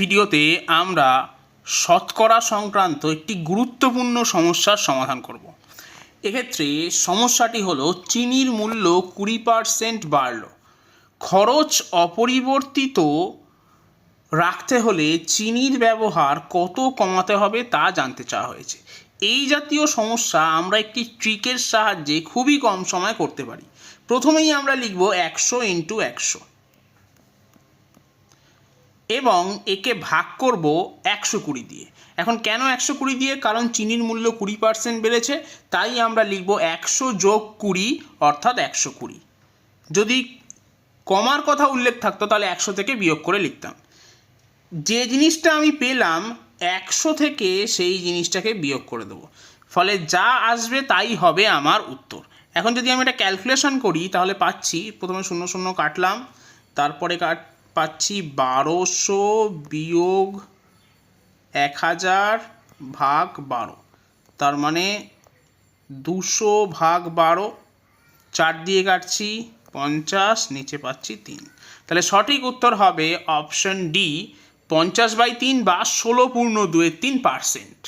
ভিডিওতে আমরা শতকরা সংক্রান্ত একটি গুরুত্বপূর্ণ সমস্যার সমাধান করব। এক্ষেত্রে সমস্যাটি হলো চিনির মূল্য কুড়ি পারসেন্ট বাড়ল। খরচ অপরিবর্তিত রাখতে হলে চিনির ব্যবহার কত কমাতে হবে তা জানতে চাওয়া হয়েছে। এই জাতীয় সমস্যা আমরা একটি ট্রিকের সাহায্যে খুবই কম সময় করতে পারি। প্রথমেই আমরা লিখব একশো ইন্টু একশো। এবং একে ভাগ করব একশো কুড়ি দিয়ে। এখন কেন একশো কুড়ি দিয়ে? কারণ চিনির মূল্য কুড়ি পার্সেন্ট বেড়েছে, তাই আমরা লিখব একশো যোগ কুড়ি, অর্থাৎ একশো কুড়ি। যদি কমার কথা উল্লেখ থাকতো, তাহলে একশো থেকে বিয়োগ করে লিখতাম। যে জিনিসটা আমি পেলাম, একশো থেকে সেই জিনিসটাকে বিয়োগ করে দেবো। ফলে যা আসবে তাই হবে আমার উত্তর। এখন যদি আমি এটা ক্যালকুলেশন করি, তাহলে পাচ্ছি, প্রথমে শূন্য শূন্য কাটলাম, তারপরে কাট পাচ্ছি বারোশো বিয়োগ এক হাজার ভাগ বারো। তার মানে দুশো ভাগ বারো, চার দিয়ে কাটছি পঞ্চাশ, নিচে পাচ্ছি তিন। তাহলে সঠিক উত্তর হবে অপশন ডি পঞ্চাশ বাই তিন বা ষোলো পূর্ণ দুয়ের তিন পার্সেন্ট